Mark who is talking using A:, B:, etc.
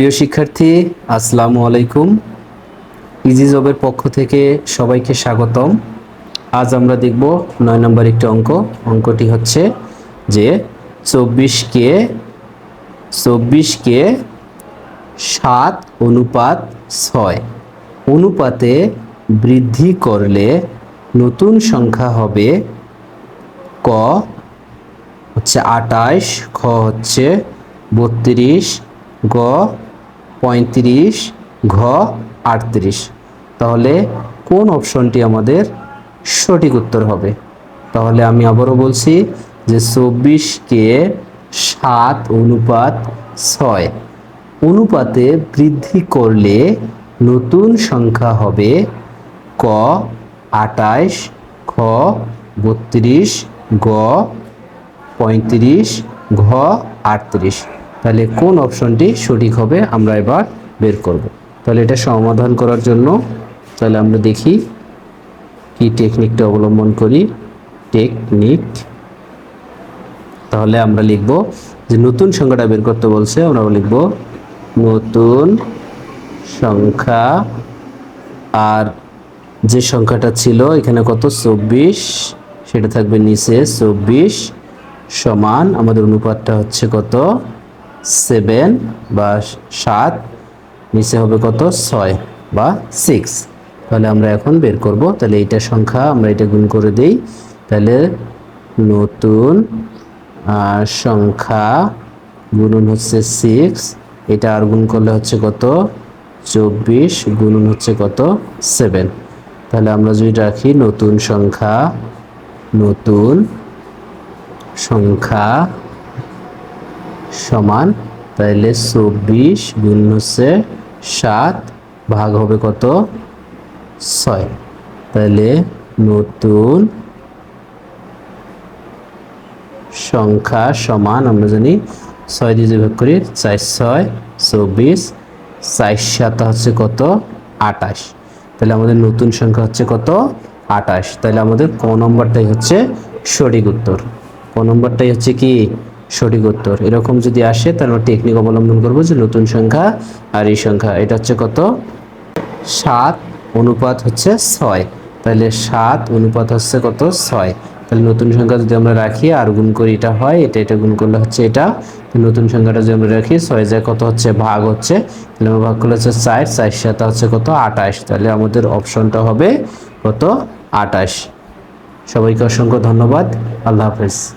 A: প্রিয় শিক্ষার্থী, আসসালামু আলাইকুম। ইজি জবের পক্ষ থেকে সবাইকে স্বাগতম। আজ আমরা দেখব নয় নম্বর একটি অঙ্ক। অঙ্কটি হচ্ছে যে চব্বিশকে চব্বিশকে সাত অনুপাত ছয়। অনুপাতে বৃদ্ধি করলে নতুন সংখ্যা হবে ক, হচ্ছে আটাইশ, খ হচ্ছে বত্রিশ, গ পঁয়ত্রিশ, ঘ, আটত্রিশ। তাহলে কোন অপশনটি আমাদের সঠিক উত্তর হবে? তাহলে আমি আবারও বলছি যে চব্বিশকে সাত অনুপাত ছয়। অনুপাতে বৃদ্ধি করলে নতুন সংখ্যা হবে ক, আটাইশ খ বত্রিশ, গ, পঁয়ত্রিশ, ঘ, আটত্রিশ। তাহলে কোন অপশনটি সঠিক হবে আমরা এবার বের করব। তাহলে এটা সমাধান করার জন্য তাহলে আমরা দেখি কি টেকনিকটা অবলম্বন করি। টেকনিক তাহলে আমরা লিখব যে নতুন সংখ্যাটা বের করতে বলছে, আমরা লিখব নতুন সংখ্যা আর যে সংখ্যাটা ছিল এখানে কত? চব্বিশ। সেটা থাকবে নিচে। চব্বিশ সমান আমাদের অনুপাতটা হচ্ছে কত? সেভেন বা সাত, নিচে হবে কত? ছয় বা সিক্স। তাহলে আমরা এখন বের করব। তাহলে এইটা সংখ্যা আমরা এটা গুণ করে দেই। তাহলে নতুন সংখ্যা গুণন হচ্ছে সিক্স। এটা আর গুণ করলে হচ্ছে কত? চব্বিশ গুণন হচ্ছে কত? সেভেন। তাহলে আমরা যদি রাখি নতুন সংখ্যা নতুন সংখ্যা সমান তাহলে চব্বিশ গুণ হচ্ছে সাত ভাগ হবে কত? ছয়। তাহলে নতুন সংখ্যা সমান, আমরা জানি ছয় দিয়ে ভাগ করি, চার ছয়, চব্বিশ, চার সাত হচ্ছে কত? আটাশ তাহলে আমাদের নতুন সংখ্যা হচ্ছে কত? আটাশ তাহলে আমাদের ক নম্বরটাই হচ্ছে সঠিক উত্তর। ক নম্বরটাই হচ্ছে কি? সঠিক উত্তর। এরকম যদি আসে, তাহলে আমরা টেকনিক অবলম্বন করব যে নতুন সংখ্যা আর এই সংখ্যা। এটা হচ্ছে কত? সাত অনুপাত হচ্ছে ছয়। তাহলে সাত অনুপাত হচ্ছে কত? ছয়। তাহলে নতুন সংখ্যা যদি আমরা রাখি আর গুণ করি, এটা হয়, এটা এটা গুণ করলে হচ্ছে এটা। নতুন সংখ্যাটা যদি আমরা রাখি, ছয় যায় কত হচ্ছে? ভাগ হচ্ছে। তাহলে আমরা ভাগ করলে হচ্ছে চার চার সাথে হচ্ছে কত? আটাশ তাহলে আমাদের অপশনটা হবে কত? আটাশ সবাইকে অসংখ্য ধন্যবাদ। আল্লাহ হাফেজ।